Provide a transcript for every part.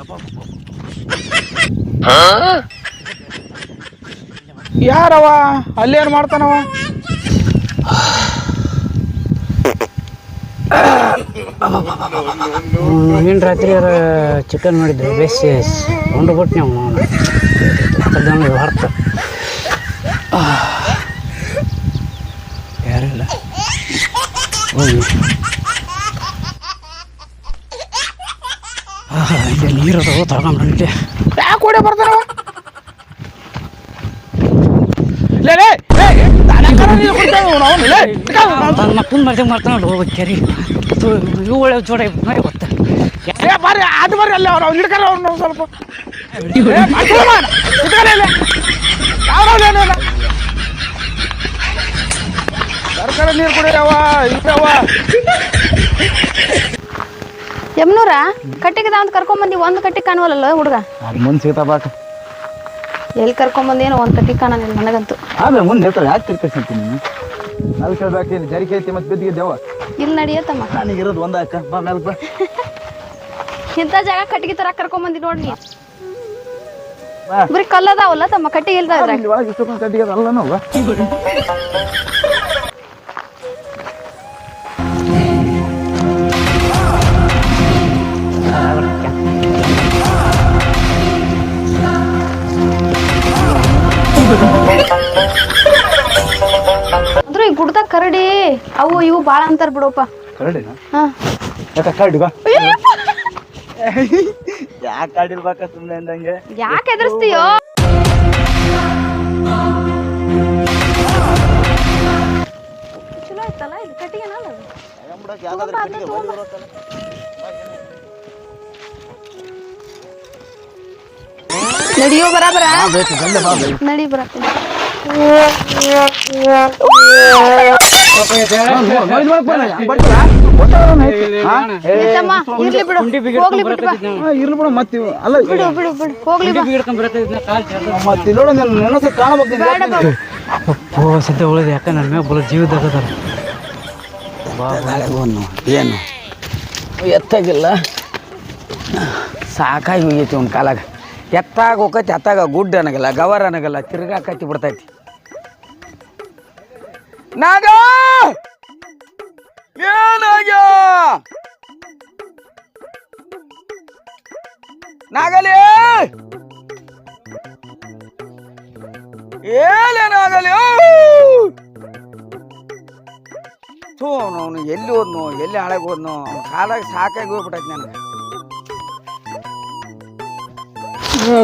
ಯಾರವ ಅಲ್ಲೇನು ಮಾಡ್ತಾನವ ನಿನ್ನ ರಾತ್ರಿ ಚಿಕನ್ ಮಾಡಿದ್ರು? ಬೇಸಿ ಉಂಡು ಬಿಟ್ಟು ನೀವು ಅದನ್ನು ಅರ್ಥ ಯಾರಿಲ್ಲ. ಹೋಗಿ ಇಲ್ಲಿ ನೀರು ಅದಾವು ತಗೊಂಡ್ಬಿಟ್ಟೆ ಯಾಕೆ ಓಡಿ ಬರ್ತಾನವ. ನನ್ನ ಮಕ್ಕನ ಮರ್ದೆ ಮಾಡ್ತಾನಲ್ಲ ಹೋಗಿ ಕೆರಿ. ಇವು ಒಳ್ಳೆ ಜೋಡ ನೋಡಿ ಗೊತ್ತ? ಬರ್ರಿ ಅದು ಬರ್ರಿ ಅಲ್ಲೇ ಅವ್ರು ಅವ್ನು ಹಿಡ್ಕರ ಅವ್ನು ಸ್ವಲ್ಪ. ಸರ್ಕಾರ ನೀರು ಕುಡಿಯವ ಇಲ್ಲವ ಯಮ್ನೂರ? ಕಟ್ಟಿಗೆ ಅಂತ ಕರ್ಕೊಂಬಂದಿ ಒಂದು ಕಟ್ಟಿಗೆ ಕಾಣುವಲ್ಲ ಹುಡುಗ? ಅದು ಮುಂದೆ ಸಿಗ್ತಾ ಬಾಕ. ಎಲ್ಲಿ ಕರ್ಕೊಂಬಂದೇನೋ ಒಂದು ಕಟ್ಟಿ ಕಾಣಲಿಲ್ಲ ನನಗಂತೂ. ಆಮೇಲೆ ಮುಂದೆ ಹೇಳ್ತಾರೆ ಯಾಕೆ ತಿರ್ಕಸಿರ್ತೀನಿ ನೀನು? ಅಲ್ಲಿ ಕೇಳ್ಬೇಕು ಇಲ್ಲಿ ಜರಿಕೆ ಕೇಳ್ತಿ ಮತ್ತೆ ಬಿದ್ದಿದ್ದೇವ ಇಲ್ಲಿ ನಡಿಯತ್ತಮ್ಮ ನನಗಿರೋದು ಒಂದ ಅಕ್ಕ ಬಾ ಮೇಲೆ ಬಾ. ಇಂಥ ಜಾಗ ಕಟ್ಟಿಗೆ ತರ ಕರ್ಕೊಂಬಂದಿ ನೋಡಿ ನೀ ಬಾ. ಬರೀ ಕಲ್ಲದಾವಲ್ಲ ತಮ್ಮ ಕಟ್ಟಿಗೆ ಇಲ್ದಾಗ ಕಟ್ಟಿಗೆ ಅಲ್ಲ ನಾವು ಬಾಳ ಅಂತಾರ ಬಿಡಪ್ಪ. ಕರಡಿನ? ಹಾ. ಯಾಕ ಕರಡಿ ಬಾ. ಯಾಕೆ ಕಾಡಿರ್ಬೇಕ ಸುಮ್ಮನೆ ಅಂದಂಗೆ? ಯಾಕೆ ಎದುರಿಸ್ತೀಯೋ? ಚಲೋ ಆಯ್ತಲ್ಲ ಇದು? ಕಟ್ಟಿಗೆ ನಡಿಯೋ ಬರಾಬರ? ನಡಿ ಬರತ್ತೀನಿ ತಮ್ಮ ಇರ್ಲಿ ಬಿಡು. ಹೋಗ್ಲಿ ಬಿಡು ಇರ್ಲಿ ಬಿಡು ಮತ್ತೆ ಅಲ್ಲ ಬಿಡು ಬಿಡು ಬಿಡು. ಹೋಗ್ಲಿ ನೆನಸು ಕಾಣಬೇಕು ಸದ್ಯ ಉಳಿದ. ಯಾಕೆ ನನ್ನ ಜೀವದಾಗ ಏನು? ಎತ್ತಾಗಿಲ್ಲ. ಸಾಕಾಗಿ ಹೋಗೈತಿ ಒಂದು ಕಾಲಾಗ. ಎತ್ತಾಗ ಹೋಗತಿ ಎತ್ತಾಗ ಗುಡ್ಡ ಅನಗಲ್ಲ ಗವರ್ ಅನ್ನಗಲ್ಲ ತಿರ್ಗಾಕತ್ತಿ ಬಿಡ್ತೈತಿ. ನಾಗ! ಏನಾಗ್ಯ ನಾಗಲಿ! ಏನೇನಾಗಲಿ ಥೂ, ಅವನು ಎಲ್ಲಿ ಹೋದ್ನು, ಎಲ್ಲಿ ಹಾಳಾಗಿ ಹೋದ್ನು, ಅವ್ನ ಕಾಲಾಗ ಸಾಕಾಗಿ ಹೋಗ್ಬಿಟ್ಟೈತೆ ನನಗೆ.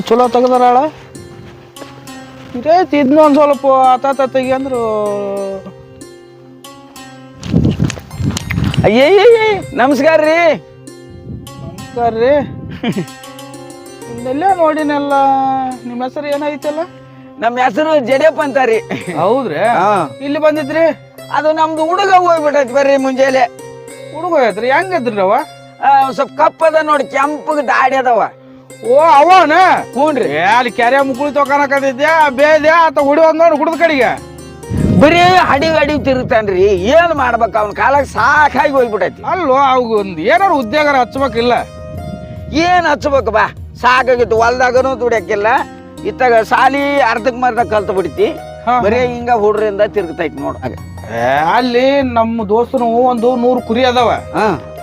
ಚಲೋ ತೆಗ್ದಾರ ಇರೇ ತಿದ್ನು ಒಂದು ಸ್ವಲ್ಪ ಆತ ತೆಗಿ ಅಂದ್ರು. ಅಯ್ಯಯ್ಯ ನಮಸ್ಕಾರ ರೀ. ನಮಸ್ಕಾರ ರೀ. ನಿಮ್ನೆಲ್ಲೇ ನೋಡಿನಲ್ಲ ನಿಮ್ಮ ಹೆಸರು ಏನಾಯ್ತಲ್ಲ ನಮ್ಮ ಹೆಸರು ಜಡಿಯಪ್ಪ ಅಂತಾರಿ ಹೌದ್ರಿ? ಇಲ್ಲಿ ಬಂದಿದ್ರಿ? ಅದು ನಮ್ದು ಹುಡುಗ ಹೋಗ್ಬಿಟ್ಟೈತಿ ಬರ್ರಿ ಮುಂಜಾನೆ. ಹುಡುಗ ಹೋಗೈತ್ರಿ ಹೆಂಗದ್ರಿ ಅವ? ಆ, ಕಪ್ಪ ಸ್ವಲ್ಪ ಕಪ್ಪದ ನೋಡಿ ಕೆಂಪಗೆ ದಾಡಿ ಅದಾವ. ಓ ಅವನ? ಹ್ಞೂ ರೀ ಅಲ್ಲಿ ಕೆರೆ ಮುಗುಳಿ ತೊಗೊಳಕತ್ತಿದ್ದೆ ಬೇದೆ ಆತ ಹುಡುಗ ನೋಡಿ ಹುಡ್ದ ಕಡೆಗೆ. ಬರೀ ಹಡಿ ಅಡಿಗೆ ತಿರುಗ್ತಾನ್ರಿ. ಏನ್ ಮಾಡ್ಬೇಕು ಅವ್ನ ಕಾಲಾಗ ಸಾಕಾಗಿ ಹೋಗ್ಬಿಟ್ಟೈತಿ ಅಲ್ಲೋ ಅವಾಗ ಒಂದು ಏನಾರು ಉದ್ಯೋಗ ಹಚ್ಬೇಕಿಲ್ಲ? ಏನ್ ಹಚ್ಬೇಕು ಬಾ. ಸಾಕಾಗಿತ್ತು ಹೊಲ್ದಾಗನು ದುಡಿಯಕ್ಕಿಲ್ಲ ಇತ್ತಾಗ ಸಾಲಿ ಅರ್ಧಕ್ ಮರ್ಧ ಕಲ್ತು ಬಿಡ್ತಿ. ಬರೀ ಹಿಂಗ ಹುಡ್ರಿಂದ ತಿರುಗ್ತೈತಿ ನೋಡ್ ಅಲ್ಲಿ ನಮ್ಮ ದೋಸ್ತನು ಒಂದು ನೂರು ಕುರಿ ಅದಾವ.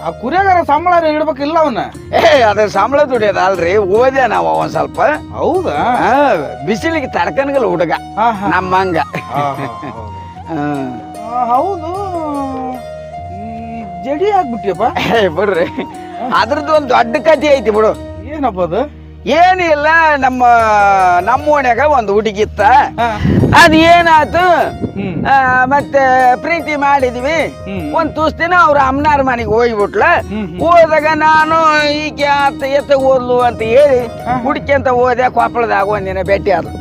ಆ ಕುರಿಯಾಗಾರ ಸಂಬಳ ಇಡ್ಬೇಕಿಲ್ಲ ಅವನ? ಏ ಅದ್ರ ಸಂಬಳ ದುಡಿಯೋದ ಅಲ್ರಿ ಓದ್ಯ ನಾವು ಒಂದ್ ಸ್ವಲ್ಪ. ಹೌದಾ? ಬಿಸಿಲಿಗೆ ತಡ್ಕನ್ಗಲ್ಲ ಹುಡುಗ. ನಮ್ಮಂಗ. ಆ, ಹೌದು. ಈ ಜಡಿ ಆಗ್ಬಿಟ್ಟಿಯಪ್ಪ. ಏ, ಬಿಡ್ರಿ. ಅದ್ರದ್ದು ಒಂದು ದೊಡ್ಡ ಕಥೆ ಐತಿ ಬಿಡು. ಏನಪ್ಪ ಅದು? ಏನಿಲ್ಲ ನಮ್ಮ ನಮ್ಮ ಓಣ್ಯಾಗ ಒಂದು ಹುಡುಗಿತ್ತ. ಅದ್ ಏನಾತು ಹ್ಮ್. ಮತ್ತೆ ಪ್ರೀತಿ ಮಾಡಿದ್ವಿ. ಒಂದ್ ತುಸ್ ದಿನ ಅವ್ರ ಅಮ್ಮನಾರ ಮನೆಗೆ ಹೋಗ್ಬಿಟ್ಲ. ಹೋದಾಗ ನಾನು ಈಕೆ ಆತ ಎತ್ತ ಓದ್ಲು ಅಂತ ಹೇಳಿ ಹುಡುಕ್ಯಂತ ಹೋದೆ ಕೊಪ್ಪಳದಾಗ ಒಂದಿನ ಭೇಟಿ ಆದ್ಲು.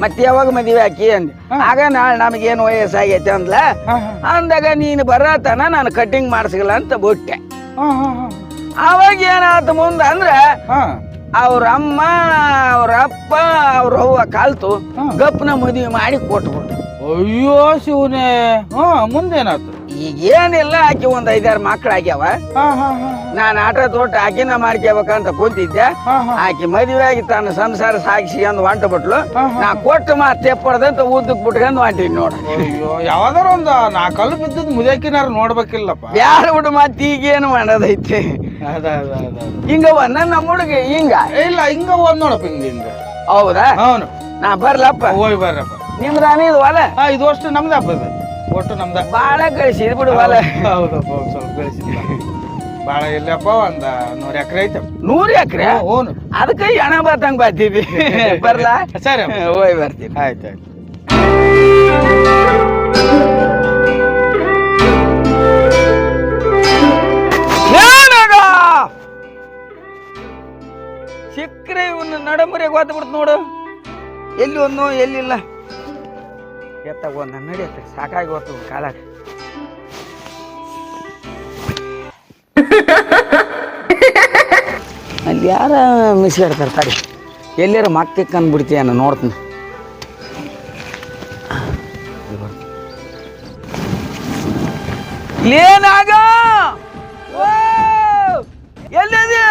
ಮತ್ತೆ ಯಾವಾಗ ಮದುವೆ ಹಾಕಿ ಅಂದ್ ಆಗ ನಾಳೆ ನಮಗೇನು ವಯಸ್ಸಾಗೈತೆ ಅಂದ್ಲ. ಅಂದಾಗ ನೀನು ಬರತನ ನಾನು ಕಟ್ಟಿಂಗ್ ಮಾಡಿಸ್ಗಲ್ಲ ಅಂತ ಬಿಟ್ಟೆ. ಅವಾಗ ಏನಾಯ್ತು ಮುಂದೆ ಅಂದ್ರೆ. ಅವ್ರ ಅಮ್ಮ ಅವ್ರ ಅಪ್ಪ ಅವ್ರ ಅವ್ವ ಕಾಲ್ತು ಗಪ್ನ ಮದುವೆ ಮಾಡಿ ಕೊಟ್ಬಿಟ್ಟು ಅಯ್ಯೋ ಶಿವನೇ. ಹಾ ಮುಂದೇನಾಯ್ತು? ಈಗ ಏನಿಲ್ಲ ಆಕಿ ಒಂದ್ ಐದಾರು ಹಾ ನಾನು ಆಟ ತೋಟ ಆಕಿನ ಮಾಡ್ಕೋಬೇಕಂತ ಕೂತಿದ್ದೆ. ಆಕೆ ಮದುವೆ ಆಗಿ ತನ್ನ ಸಂಸಾರ ಸಾಗಿಸಿ ಅಂದ್ ಹೊಂಟ ಬಿಟ್ಲು. ನಾ ಕೊಟ್ಟು ಮಾತು ತೆಪ್ಪಡ್ದಂತ ಉದ್ದಕ್ ಬಿಟ್ಕೊಂಡು ಹೊಂಟೀನಿ ನೋಡ. ಅಯ್ಯೋ ಯಾವ್ದಾರ ಒಂದು ನಾಲ್ಕಲ್ಲು ಬಿದ್ದದ್ ಮುದಕಿನಾರು ನೋಡ್ಬೇಕಿಲ್ಲಪ್ಪ. ಯಾರು ಬಿಡು ಮತ್ತೆ ಈಗೇನು ಮಾಡೋದೈತಿ. ಅದ ಅದ ಅದ ಅದ. ಹಿಂಗವ ನನ್ನ ಹುಡುಗ ಹಿಂಗ ಇಲ್ಲ ಹಿಂಗ ಒಂದ್ ನೋಡಪ್ಪ ಹಿಂಗ ಹಿಂಗ ಹೌದಾ ಹೌನು ನಾ ಬರ್ಲಪ್ಪ ಹೋಗಿ ಬರ್ರಪ್ಪ ನಿಮ್ದಾನ ಇದು ಹೊಲ ಹಾ ಇದು ಅಷ್ಟು ನಮ್ದಪ್ಪ ಇದು ಒಟ್ಟು ನಮ್ದ ಬಾಳ ಕಳಿಸಿದ್ ಬಿಡು ಹೊಲ ಹೌದಪ್ಪ ಒಂದ್ ಸ್ವಲ್ಪ ಬೆಳೆಸಿದ್ದ ಭಾಳ ಇಲ್ಲಪ್ಪ ಒಂದ ನೂರ್ ಎಕರೆ ಐತಪ್ಪ ನೂರ್ ಎಕ್ರೆ ಓನು ಅದಕ್ಕೆ ಹಣ ಬರ್ತಂಗ್ ಬರ್ತಿದ್ವಿ ಬರ್ಲಾ ಸರಿ ಅಪ್ಪ. ಹೋಯ್ ಬರ್ತೀನಿ ಆಯ್ತು ಆಯ್ತು ಸಿಕ್ಕರೆ ಇವನು ನಡಮುರಿ ಹೋದ್ ಬಿಡ್ತು ನೋಡು. ಎಲ್ಲಿ ಒಂದು ಎಲ್ಲಿಲ್ಲ. ಎತ್ತಾಗ ಒಂದು ನಡೆಯುತ್ತೆ ಸಾಕಾಗಿ ಹೋಗ್ತು ಕಾಲ ಅಲ್ಲಿ ಯಾರ ಮಿಸ್ಗಾಡ್ತಾರೆ ತಡಿ. ಎಲ್ಲಾರ ಮಾಕ್ತಿಕ್ ಅಂದ್ಬಿಡ್ತೀಯ ನಾನು ನೋಡ್ತೀನಿ. ಏನಾಗ ಎಲ್ಲಿದೆ?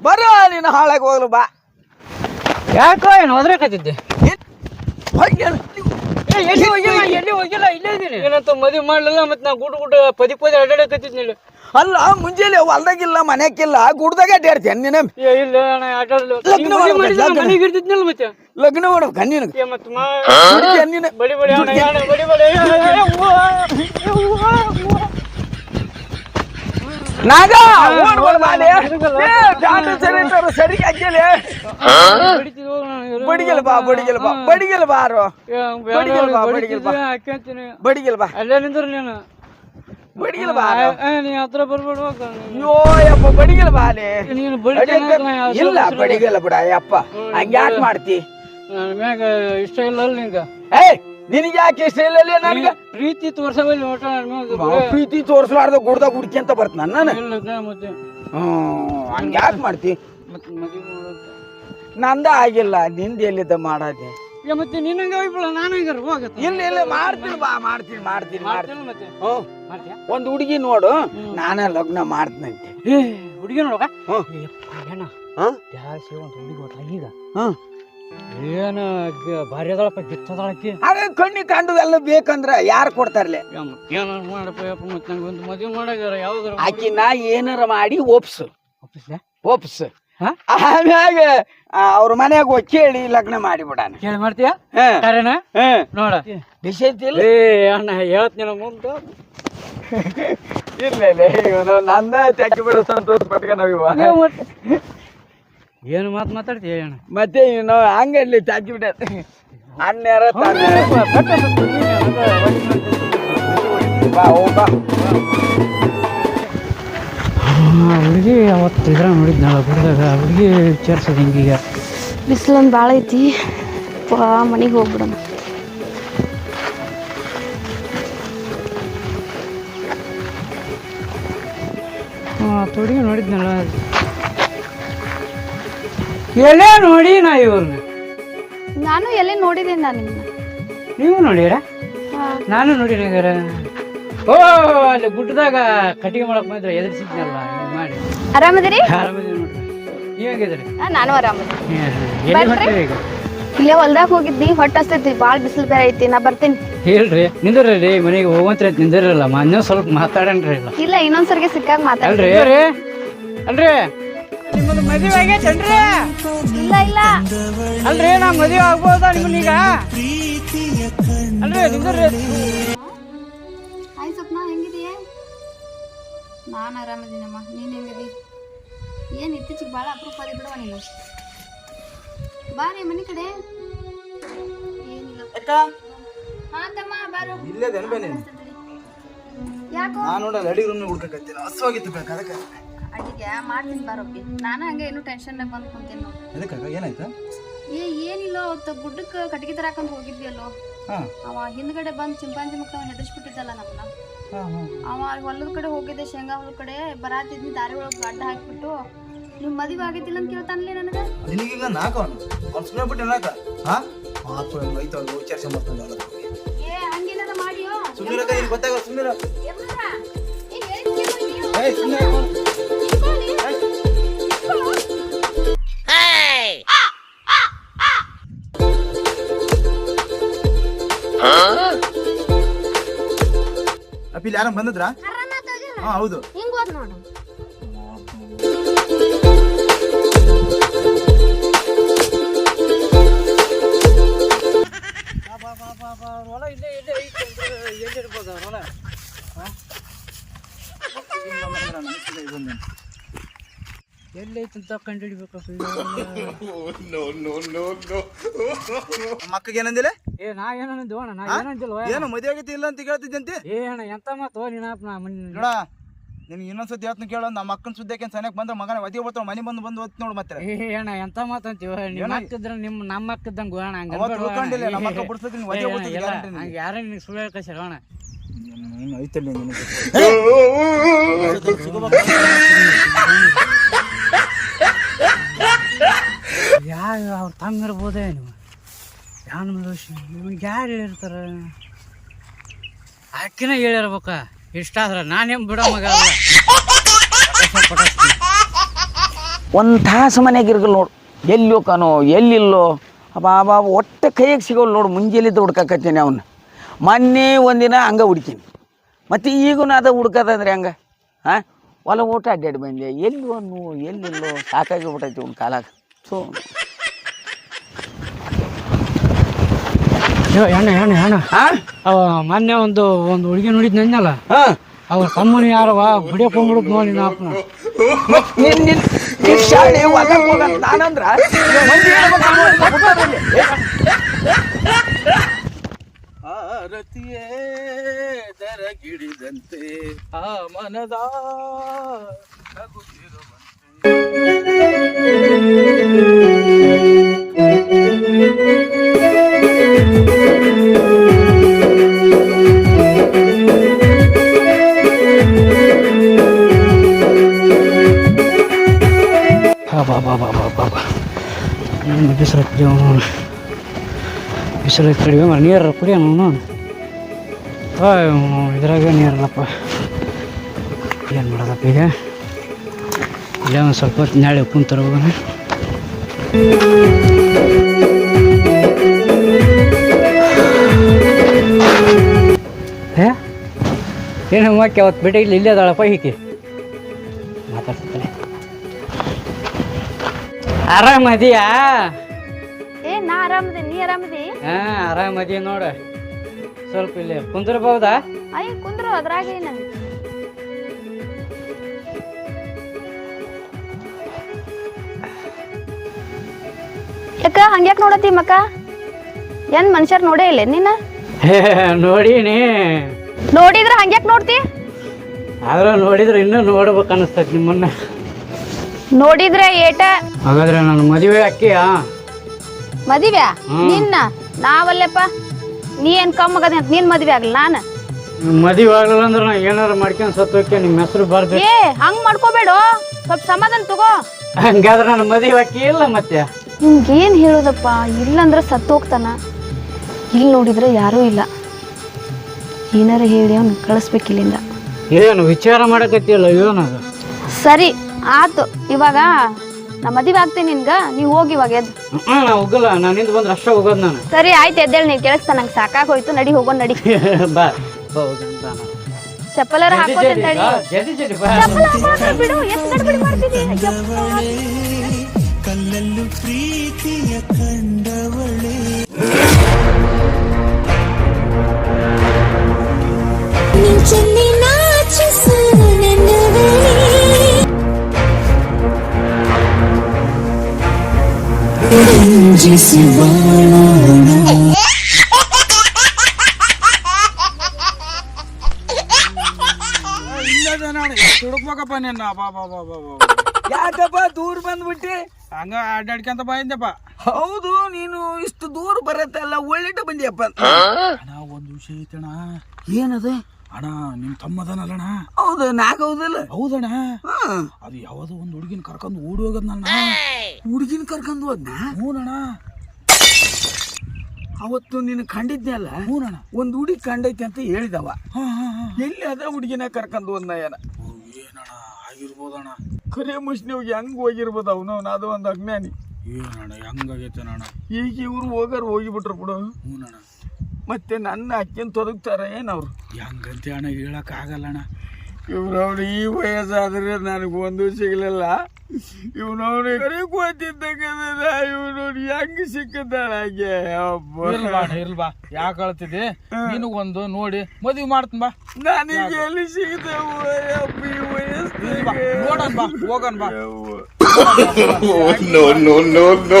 ಬರೋ ನೀನು ಹಾಳಾಗಿ ಹೋಗ್ಲು ಬಾ. ಯಾಕೋ ಏನು ಒದ್ರಕತ್ತಿದ್ದೆ? ಕತ್ತಿದ್ದೆ ಎಲ್ಲಿ ಹೋಗಿಲ್ಲ ಎಲ್ಲಿ ಹೋಗಿಲ್ಲ ಇಲ್ಲೇ ಇದೀನಿ. ಏನಂತ ಮದುವೆ ಮಾಡ್ಲಿಲ್ಲ ಮತ್ತೆ ನಾ ಗುಡ್ ಗುಡ್ ಪದಿ ಪದಿ ಅಡ್ಡಾಡಕತ್ತಿದ್ನಿಲ್ಲ ಅಲ್ಲ ಮುಂಜಾನೆ ಹೊಲ್ದಾಗಿಲ್ಲ ಮನೆಕ್ಕಿಲ್ಲ ಗುಡ್ದಾಗ ಅಡ್ಡಾಡ್ತೀಯ ನೀನ ಇಲ್ಲ ಅಣ್ಣ ಆಟಾಡಲ್ಲ ಲಗ್ನ. ಮನೆಗೆ ಇರ್ತಿದ್ನಲ್ಲ ಮತ್ತೆ? ಲಗ್ನ ಮಾಡ್ಬೇಕು ಕಣ್ಣಿನ ಏ ಮತ್ತೆ ಬಡಿ ಬಡಿ ಬಡಿ ಬಡಿ. ಏ, ಏ, ಏ, ಅವ್ವ, ಅವ್ವ, ಅವ್ವ. ನಾಗ ಓಡ್ಬೇಡ ಬಾಲೆ. ಏ, ಡಾಕ್ಟರ್ ಸರಿ ಇಟ್ಟಾರು, ಸರಿ ಹಾಕ್ಯಲೆ. ಬಡಿತಿದ್ ಹೋಗು ನಾನು ಇರು. ಬಡಿಗೆಲ್ ಬಾ ಬಡಿಗೆಲ್ ಬಾ ಬಡಿಗೆಲ್ ಬಾರೋ ಏ, ಬೇಡ, ಬಡಿಗೆಲ್ ಬಾ, ಬಡಿತಿದ್ದೆ, ಬಡಿಗೆಲ್ ಬಾ. ಹಾಕ್ಯಂತೀನಿ. ಬಡಿಗೆಲ್ ಬಾ ಅಲ್ಲೇ ನಿಂದ್ರು ನೀನು ಬಡಿಗೆಲ್ ಬಾ ಏ, ಏ, ನೀ ಹತ್ರ ಬರ್ಬೇಡ ಹೋಗ ಅಯ್ಯೋ ಯಪ್ಪ ಬಡಿಗೆಲ್ ಬಾಲೆ ನೀನು ಬಡಿತಾನ ಇಲ್ಲ ಬಡಿಗೆಲ್ಲ ಬಿಡ ಯಪ್ಪ ಹಂಗ ಯಾಕೆ ಮಾಡ್ತಿ ನನ್ನ ಮ್ಯಾಗ ಇಷ್ಟ ಇಲ್ಲ ಅಲ್ಲ ನಿಂಗ ಏ ನಿನಗೆ ಯಾಕೆ ಇಷ್ಟ ಇಲ್ಲ ನನಗೆ? ಪ್ರೀತಿ ತೋರ್ಸವಲ್ಲ ಪ್ರೀತಿ ತೋರ್ಸ್ಲಾರ್ದ ಗುಡ್ದಾಗ ಅಂತ ಬರ್ತ ನಾನು ಹಂಗ ಯಾಕೆ ಮಾಡ್ತಿ? ನಂದ ಆಗಿಲ್ಲ ನಿಂದ ಎಲ್ಲಿದ್ದ ಮಾಡಾದೆ ಮತ್ತೆ ನಿನ್ನಂಗ ಹೋಗ್ಬಿಡ ನಾನು ಹಂಗಾರ ಹೋಗತ್ತ? ಇಲ್ಲ ಇಲ್ಲ ಮಾಡ್ತೀನಿ ಬಾ ಮಾಡ್ತೀನಿ ಮಾಡ್ತೀನಿ ಮಾಡ್ತೀನಿ ಮತ್ತೆ. ಒಂದ್ ಹುಡುಗಿ ನೋಡು ನಾನೇ ಲಗ್ನ ಮಾಡ್ತೀನಂತೆ. ಹುಡುಗಿ ನೋಡಕ? ಹಾ? ಒಂದು ಹುಡುಗಿ ಈಗ? ಹ್ಮ್. ಏನ ಭಾರಿ ಅದಳಪ್ಪ ಗಿತ್ತದಳಕ್ಕಿ ಹಾಗೆ ಕಣ್ಣಿ ಕಂಡು ಎಲ್ಲ ಬೇಕಂದ್ರ ಯಾರು ಕೊಡ್ತಾರಲೆ? ಮಾಡಪ್ಪ ಯಪ್ಪ ಮತ್ತೆ ನಂಗೆ ಒಂದು ಮದುವೆ ಮಾಡಾಗಾರ ಯಾವ್ದಾರ ಆಕಿ ನಾ ಏನಾರ ಮಾಡಿ ಒಪ್ಸು. ಒಪ್ಪಿಸ್ಲೆ ಒಪ್ಸು. ಹಾ? ಆಮ್ಯಾಗ ಅವ್ರ ಮನ್ಯಾಗ ಹೋಗಿ ಕೇಳಿ ಲಗ್ನ ಮಾಡಿಬಿಡಾನ ಕೇಳಿ ಮಾಡ್ತೀಯಾ? ಕರೆನ ನೋಡ. ಐತಿಲ್ಲ ಏ ಅಣ್ಣ ಹೇಳ್ತೀನಿ ಮುಂದೆ. ಇಲ್ಲ ಇಲ್ಲ ನನ್ನ ತೆಕ್ಕಿ ಬಿಡೋ ಸಂತೋಷ ಪಟ್ಕೊಂಡವ ಏನು ಮಾತು ಮಾತಾಡ್ತೀಯ ಅಣ್ಣ ಮತ್ತೆ ನಾವು ಹಂಗಲ್ಲಿ ತಾಕಿ ಬಿಡ ಅನ್ಯಾರ ಬಾ ಹೋಗ್ ಬಾ ಹುಡುಗಿ ಅವತ್ತು ಇದ್ರ ನೋಡಿದ್ನಲ್ಲ ಗುಡ್ದಾಗ ಹುಡುಗಿ ವಿಚಾರಿಸೋದು ಹಿಂಗೀಗ ಬಿಸಿಲೊಂದು ಭಾಳ ಐತಿ ಮನೆಗೆ ಹೋಗ್ಬಿಡೋಣ ಹುಡುಗಿ ನೋಡಿದ್ನಲ್ಲ ಎಲ್ಲೇ ನೋಡಿ ನಾ ಇವ್ರನ್ನ ನಾನು ಎಲ್ಲಿ ನೋಡಿದ್ದೀನಿ ನಾನು ನಿಮ್ಮನ್ನ ನೀವು ನೋಡಿರ? ನಾನು ನೋಡಿರಿ ಹಂಗಾರ. ಓ ಅಲ್ಲಿ ಗುಡ್ಡದಾಗ ಕಟ್ಟಿಗೆ ಮಾಡಕ್ ಬಂದ್ರೆ ಎದುರಿಸಿದ್ನಲ್ಲ ಮಾಡಿ. ಆರಾಮದಿರಿ? ಆರಾಮದಿರಿ ನೋಡ್ರಿ. ನೀವ್ ಹೇಗಿದ್ರಿ ಹಾ, ನಾನು ಆರಾಮದಿರಿ. ಈಗ? ಇಲ್ಲೇ ಹೊಲ್ದಾಗ ಹೋಗಿದ್ನಿ ಹೊಟ್ಟೆ ಹಸ್ತೈತಿ ಭಾಳ ಬಿಸಿಲು ಬೇರೆ ಐತಿ ನಾ ಬರ್ತೀನಿ. ಹೇಳ್ರಿ ನಿಂದ್ರಿ ಮನೆಗೆ ಹೋಗಂತ್ರಿ ನಿಂದಿರಲ್ಲ ಇನ್ನೂ ಸ್ವಲ್ಪ ಮಾತಾಡಣ್ರಿ ಇಲ್ಲ. ಇನ್ನೊಂದ್ಸರಿಗೆ ಸಿಕ್ಕಾಗ ಮಾತಾಡ್ರಿ ಅಲ್ರಿ. ನಿಮ್ಮದು ಮದುವೆ ಆಗೈತೇನ್ರಿ ಇಲ್ಲ ಇಲ್ಲ. ಅಲ್ರಿ ನಾ ಮದುವೆ ಆಗ್ಬೋದಾ ನಿಮ್ಮನ್ನೀಗ? ಅಲ್ರಿ ನಿಮ್ದ್ರಿ ಹಾಯ್ ಸ್ವಪ್ನ ಹೆಂಗಿದೀಯ ನಾನು ಆರಾಮದೀನಮ್ಮ ನೀನು ಹೆಂಗಿದಿ? ಏನು ಇತ್ತೀಚಿಗೆ ಭಾಳ ಅಪರೂಪ ಅದಿ ಬಿಡವ ನೀನು. ಬಾರಿ ಮನೆ ಕಡೆ. ಏನಿಲ್ಲ. ಹಾ ತಮ್ಮ ಬಾರು. ಇಲ್ಲೇ ಯಾಕೋ? ನಾನು ನೋಡಲ್ಲ ಅಡಿಗೆ ರೂಮ್ ಹುಡ್ಕಕತ್ತೀನಿ. ಹಸುವಾಗಿತ್ತು ಬೇಕು ಅದಕ್ಕೆ? ಅಡಿಗೆ ಮಾಡ್ತೀನಿ ಬಾರೊಬ್ಬಿ ನಾನು ಹಂಗೆ ಏನು ಬಂದು ಕುಂತೀನಿ ನೋಡಿ. ಅದಕ್ಕೆ ಏನಾಯ್ತು? ಏ ಏನಿಲ್ಲ ಅವತ್ತು ಗುಡ್ಡಕ್ಕೆ ಕಟ್ಟಿಗೆ ತರಾಕಂತ ಹೋಗಿದ್ವಿ ಅಲ್ಲೋ ಅವ ಹಿಂದ್ಗಡೆ ಬಂದು ಚಿಂಪಾಂಜಿ ಮುಖ ಹೆದರ್ಸ್ಬಿಟ್ಟಿದ್ದಲ್ಲ ನಮ್ಮನ್ನ. ಅವ ಹೊಲದ ಕಡೆ ಹೋಗಿದ್ದೆ ಶೇಂಗಾ ಕಡೆ. ಬರಾತಿದ್ನಿ ದಾರಿ ಒಳಗೆ ಅಡ್ಡ ಹಾಕ್ಬಿಟ್ಟು. ನೀವು ಮದುವೆ ಆಗೈತಿಲ್ಲ ಅಂತ ಕೇಳ್ತಾನಲೇ ನನಗೆ? ನಿನಗೀಗ ನಾಲ್ಕು ಅವನು? ಅವ್ನು ಸುಮ್ಮನೆ ಬಿಟ್ಟು ನಾಲ್ಕ ಹಾಂ? ಮಾತು ಐತ ವಿಚಾರಿಸಿ ಮಾಡ್ತಾನೆ ಏ ಹಂಗೇನಾರ ಮಾಡಿಯೋ? ಸುಮ್ಮನೆ ಗೊತ್ತಾಗ ಸುಮ್ಮನೆ ಯಮ್ಮವ್ವ, ಏ, ಹೇಳ್ತೀನಿ ನೀವು. ಏಯ್ ಸುಮ್ಮನೆ ಅಪ್ಪ ಇಲ್ಲಿ ಯಾರೋ ಬಂದದ್ರಾ? ಆರಾಮಾತ್ ಹೋಗಿಲ್ಲ? ಹಾ ಹೌದು. ಹಿಂಗ್ ಹೋದ್ ನೋಡು. ಹೊಲ ಇಲ್ಲೇ ಇಲ್ಲೇ ಐತೆ ಅಂದ್ರೆ ಎಲ್ಲಿರ್ಬೋದು ಅವ್ರ ಹೊಲ ಎಲ್ಲೈತಂತ ಕಂಡುಹಿಡಿಬೇಕಪ್ಪ ನಮ್ಮ ಅಕ್ಕಗೆ ಏನಂದಿಲ್ಲ? ಏ ನಾ ಅಣ್ಣ? ನಾ ಏನು ಮದುವೆ ಆಗೈತಿ ಇಲ್ಲ ಅಂತ ಕೇಳ್ತಿದ್ದಂತೆ? ಏ ಅಣ್ಣ ಎಂತ ಮಾತು? ನೀನಪ್ಪ ನಾ ನೋಡ ನಿನ್ಗೆ ಇನ್ನೊಂದ್ಸತಿ ಹೇಳ್ತೀನಿ ಕೇಳು ನಮ್ಮ ಅಕ್ಕನ ಸುದ್ದಕ್ಕೆ ಸನಿಯಕ್ಕೆ ಬಂದ್ರೆ ಮಗನ ಒದಿ ಬರ್ತಾವ ಮನೆ ಬಂದು ಬಂದು ಓದ್ತಿ ನೋಡು ಮತ್ತೆ. ಏ ಅಣ್ಣ ಎಂತ ಮಾತು ಅಂತೀವ? ನಿಮ್ಮ ಅಕ್ಕಿದ್ರ ನಿಮ್ಮ ನಮ್ಮ ಹಾಕಿದ್ದಂಗ ಅಣ್ಣ ಹಂಗ ಅವತ್ತು ನಮ್ಮ ಅಕ್ಕ ಬಿಡ್ಸೋದು ನೀನು ಒದಿ ಬಿಡ್ಸೋದು ಗ್ಯಾರಂಟಿ ಹಂಗ ಯಾರ ನಿನಗೆ ಸುಳ್ಳು ಹೇಳ್ಕಸ್ಯಾರ ಅಣ್ಣ? ನೀನು ಐತಲ್ಲ ನಿನಗೆ? ಯಾ ಅವ್ರ ತಮ್ಮ ಇರ್ಬೋದೇ ನೀವು? ಯಾನ್ ಯಾರು ಹೇಳಿರ್ತಾರ? ಆಕಿನ ಹೇಳಿರ್ಬೇಕ. ಇಷ್ಟ ಆದ್ರ ನಾನೇನ್ ಬಿಡೋ ಮಗ ಒಂದು ತಾಸು ಮನೆಗೆ ಇರ್ಗಲ್ ನೋಡು. ಎಲ್ಲಿ ಹೋಕಾನೋ ಎಲ್ಲಿಲ್ಲೋ. ಅಬ್ಬಾ ಒಟ್ಟೆ ಕೈಗೆ ಸಿಗೋಲ್ಲ ನೋಡು ಮುಂಜಾನೆದ್ದು ಹುಡ್ಕಕತ್ತೀನಿ ಅವನು. ಮೊನ್ನೆ ಒಂದಿನ ಹಂಗೆ ಹುಡ್ಕೀನಿ. ಮತ್ತು ಈಗೂ ಅದ ಹುಡ್ಕದಂದ್ರೆ ಹಂಗೆ? ಹಾಂ ಹೊಲ ಊಟ ಅಡ್ಡಾಡಿ ಬಂದೆ. ಎಲ್ಲಿ ಒಂದು ಎಲ್ಲಿಲ್ಲೋ ಸಾಕಾಗಿ ಬಿಟ್ಟೈತಿ ಅವ್ನ ಕಾಲಾಗ. ಸೊ ಅಣ್ಣ ಹೆಣ್ಣ ಹೆಣ್ಣ ಹಾಂ ಅವ ಮೊನ್ನೆ ಒಂದು ಒಂದು ಹುಡುಗಿ ನೋಡಿದ್ ನೆನ್ನಲ್ಲ? ಹಾಂ ಅವ್ರ ತಮ್ಮನ ಯಾರವ ಬಿಡಿಯಕ್ ಹೋಗ್ಬಿಡುದ್ ನೋಡಿ ನಾಪ್ನ ನಿನ್ನ ಶಾಲೆ ನಾನಂದ್ರ ಮಂದಿ ಹೇಳ್ಬೇಕು. ಆರತಿಯೇ ದರಗಿಡಿದಂತೆ ಆ ಮನದ ಬಾ ಬಾ ಬಾ ಬಾ ಬಾ. ಬಿಸಿಲು ಕುಡಿಯೋ ಬಿಸಿಲು ಕಡಿಮೆ ಮರ ನೀರು ಕುಡಿಯೋ ಅವನು. ಇದ್ರಾಗ ನೀರಲ್ಲಪ್ಪ ಏನು ಮಾಡೋದಪ್ಪ ಈಗ? ಇಲ್ಲ, ಒಂದು ಸ್ವಲ್ಪ ಹೊತ್ತು ನಾಳೆ ಕುಂತರ ಹೋಗೋಣ ಏನು ಮಾಕೆ ಅವತ್ತು ಭೇಟಿ ಇಲ್ಲಿ, ಇಲ್ಲೇ ಅದಾಳಪ್ಪ ಹೀಗೆ ಆರಾಮದಿಯಾ? ಏ ನಾ ಆರಾಮದಿ ನೀ ಆರಾಮದಿ? ಹಾ ಆರಾಮದಿ ನೋಡ. ಸ್ವಲ್ಪ ಇಲ್ಲಿ ಕುಂದ್ರಬಹುದಾ? ಅಯ್ಯ ಕುಂದ್ರು ಅದ್ರಾಗ ಏನ ಯಾಕ ಹಂಗ್ಯಾಕ್ ನೋಡತಿ ಮಕ್ಕ? ಏನ್ ಮನುಷ್ಯರ್ ನೋಡೇ ಇಲ್ಲ ನಿನ್ನ? ನೋಡೀನಿ. ನೋಡಿದ್ರ ಹಂಗ್ಯಾಕ್ ನೋಡ್ತಿ? ಆದ್ರೆ ನೋಡಿದ್ರೆ ಇನ್ನೂ ನೋಡ್ಬೇಕು ಅನಿಸ್ತೈತಿ ನಿಮ್ಮನ್ನ. ನೋಡಿದ್ರೆ ಏಟ? ಹಾಗಾದ್ರೆ ನನ್ನ ಮದುವೆ ಅಕ್ಕಿಯಾ? ಮದುವೆ ನಿನ್ನ? ನಾವಲ್ಲಪ್ಪ. ನೀ ಏನ್ ಕಮ್ಮಗದ ಅಂತ ನೀನ್ ಮದುವೆ ಆಗ್ಲಿ ನಾನು? ಮದುವೆ ಆಗಲ್ಲ ಅಂದ್ರೆ ನಾ ಏನಾರು ಮಾಡ್ಕೊಂಡು ಸತ್ತೋಕೆ ನಿಮ್ಮ ಹೆಸರು ಬರ್ದು. ಏ ಹಂಗ್ ಮಾಡ್ಕೋಬೇಡ. ಸ್ವಲ್ಪ ಸಮಾಧಾನ ತಗೋ. ಹಂಗಾದ್ರೆ ನನ್ನ ಮದುವೆ ಅಕ್ಕಿ ಇಲ್ಲ ಮತ್ತೆ? ನಿಮ್ಗೇನ್ ಹೇಳೋದಪ್ಪ? ಇಲ್ಲಂದ್ರೆ ಸತ್ತು ಹೋಗ್ತಾನ ಇಲ್ಲಿ ನೋಡಿದ್ರೆ ಯಾರೂ ಇಲ್ಲ. ಏನಾರ ಹೇಳಿ ಅವ್ನು ಕಳಿಸ್ಬೇಕಿಲ್ಲಿಂದ. ಏನು ವಿಚಾರ ಮಾಡಕತ್ತಿಲ್ಲ ಏನದು ಸರಿ. ಆತು ಇವಾಗ ನಾ ಮದುವೆ ಆಗ್ತೀನಿ ನಿನ್ಗ ನೀವ್ ಹೋಗಿ ಇವಾಗ ಎದ್ದು. ಹ್ಮ್ ನಾ ಹೋಗಲ್ಲ ನಾನಿಂದ ಬಂದ್ರೆ ಅಷ್ಟೇ ಹೋಗೋದು ನಾನು. ಸರಿ ಆಯ್ತು ಎದ್ದೇಳಿ ನೀನ್ ಕೇಳಿಸ್ತಾ ನಂಗೆ ಸಾಕಾಗೋಯ್ತು ನಡಿ ಹೋಗೋಣ ನಡಿ. ಬಾ ಹೌದು ಬಾ ನಾನು. ಚಪ್ಪಲರ ಜಲ್ದಿ ಹಾಕೋತೀನಿ ಜಲ್ದಿ ನಡಿ. ಬಾ, ಜಲ್ದಿ ಜಲ್ದಿ ಬಾ. ಚಪ್ಪಲ ಹಾಕೋತೀನಿ ಬಿಡು ಎಷ್ಟು ಗಡ್ಬಿಡಿ ಮಾಡ್ತಿದ್ದಿ ಅಯ್ಯಪ್ಪ. ನಿಂಚಲ್ಲಿ ನಾಚಿಸು ರಂಜಿಸಿ ಬಾಳೋಣ ಹುಡುಕ್ಬೇಕಪ್ಪ ನಿನ್ನ ಬಾ ಬಾ ಬಾ ಬಾ ಬಾ ಯಾಕಪ್ಪ ದೂರ ಬಂದ್ಬಿಟ್ಟಿ? ಹಂಗ ಅಡ್ಡಾಡ್ಕೊಂತ ಬಂದಪ್ಪ ಹೌದು ನೀನು ಇಷ್ಟು ದೂರ ಬರತ್ತಲ್ಲ ಒಳ್ಳೆಟ ಬಂದಿಯಪ್ಪ. ನಾ ಒಂದು ವಿಷಯ ಐತಣ ಏನದು? ಅಣ್ಣ ನಿಮ್ ತಮ್ಮದನಲ್ಲಣ್ಣ? ಹೌದು ನಾಗ ಹೌದಲ್ಲ? ಹೌದಣ್ಣ. ಅದು ಯಾವ್ದೋ ಒಂದು ಹುಡುಗಿನ ಕರ್ಕೊಂಡು ಓಡಿ ಹೋಗದ್ ನನ್ನ ಹುಡುಗಿನ ಕರ್ಕೊಂಡು ಹೋದ್ನ? ಹ್ಞೂನಣ್ಣ ಅವತ್ತು ನಿನ್ನ ಕಂಡಿದ್ನಲ್ಲ ಒಂದು ಹುಡುಗಿ ಕಂಡೈತೆ ಅಂತ ಹೇಳಿದವ. ಎಲ್ಲಿ ಅದ ಹುಡುಗಿನ ಕರ್ಕೊಂಡು ಹೋದ್ನ ಏನ? ಏನಣ್ಣ ಆಗಿರ್ಬೋದಣ್ಣ. ಕರೆ ಮುಷ್ಣಿಗೆ ಹೆಂಗ್ ಹೋಗಿರ್ಬೋದು ಅವನು ಅದು ಒಂದು ಅಜ್ಞಾನಿ. ಏನಣ್ಣ ಹೆಂಗಾಗೈತೇನಣ್ಣ ಈಗ ಇವ್ರು ಹೋಗಾರ ಹೋಗಿಬಿಟ್ರು ಬಿಡು. ಹ್ಞೂನಣ್ಣ ಮತ್ತೆ ನನ್ನ ಅಕ್ಕಿನ ತೊದಗ್ತಾರ ಏನವ್ರು? ಅವ್ರು ಹೆಂಗಂತೆ ಅಣ್ಣ ಹೇಳಕ್ ಆಗಲ್ಲಣ್ಣ ಇವ್ರವ್ರು ಈ ವಯಸ್ಸಾದ್ರೆ ನನಗೆ ಒಂದು ಸಿಗ್ಲಿಲ್ಲ. ಇವನವ್ರು ಕರೆ ಕೂತಿದ್ದಾಗ ಇವನು ಹೆಂಗ್ ಸಿಕ್ಕಿದ್ದಾಳ ಹಾಗೆ? ಅಣ್ಣ, ಇರ್ಲ್ಬಾ ಯಾಕೆ ಕಳ್ತಿದ್ದೆ ನಿನಗೊಂದು ಒಂದು ನೋಡಿ ಮದುವೆ ಮಾಡ್ತೀನಿ ಬಾ. ನನಗೆ ಎಲ್ಲಿ ಸಿಗ್ತಾವ ಅಪ್ಪ ಈ ವಯಸ್ಸು ನೋಡೋಣ ಬಾ ಹೋಗೋಣ ಬಾ. ವಯಸ್ಸಿಗೆ no, no, no, no.